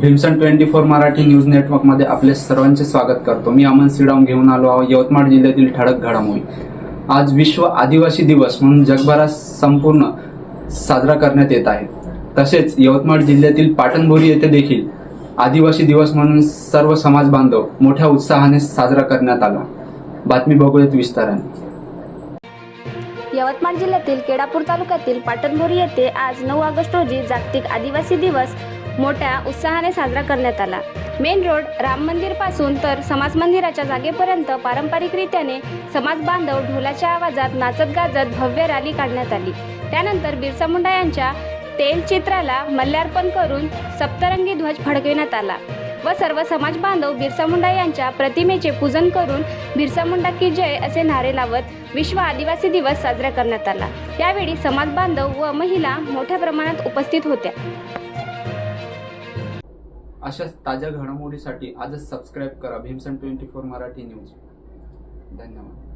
Bhimsen twenty four Marathi news नेटवर्कमध्ये आपले सर्वांचे स्वागत करतो. मी अमन सिडम घेऊन आलो आहो यवतमाळ जिल्ह्यातील ठळक घडामोडी. आज विश्व आदिवासी दिवस म्हणून जगभरात संपूर्ण साजरा करण्यात येत आहे. तसेच यवतमाळ जिल्ह्यातील पाटणबोरी येथे देखील आदिवासी दिवस म्हणून सर्व समाज बांधव मोठ्या उत्साहाने साजरा करण्यात आला. बातमी बघूयात विस्ताराने. यवतमाळ जिल्ह्यातील केडापूर तालुक्यातील पाटणबोरी येथे आज नऊ ऑगस्ट रोजी जागतिक आदिवासी दिवस मोठ्या उत्साहाने साजरा करण्यात आला. मेन रोड राम मंदिरपासून तर समाज मंदिराच्या जागेपर्यंत पारंपरिकरित्याने समाज बांधव ढोलाच्या आवाजात नाचत गाजत भव्य रॅली काढण्यात आली. त्यानंतर बिरसा मुंडा यांच्या तेलचित्राला मल्यार्पण करून सप्तरंगी ध्वज फडकविण्यात आला व सर्व समाज बांधव बिरसा मुंडा यांच्या प्रतिमेचे पूजन करून बिरसा मुंडा की जय असे नारे लावत विश्व आदिवासी दिवस साजरा करण्यात आला. यावेळी समाज बांधव व महिला मोठ्या प्रमाणात उपस्थित होत्या. अशाच ताज्या घडामोडीसाठी आजच सबस्क्राईब करा. Bhimsen twenty four Marathi news धन्यवाद.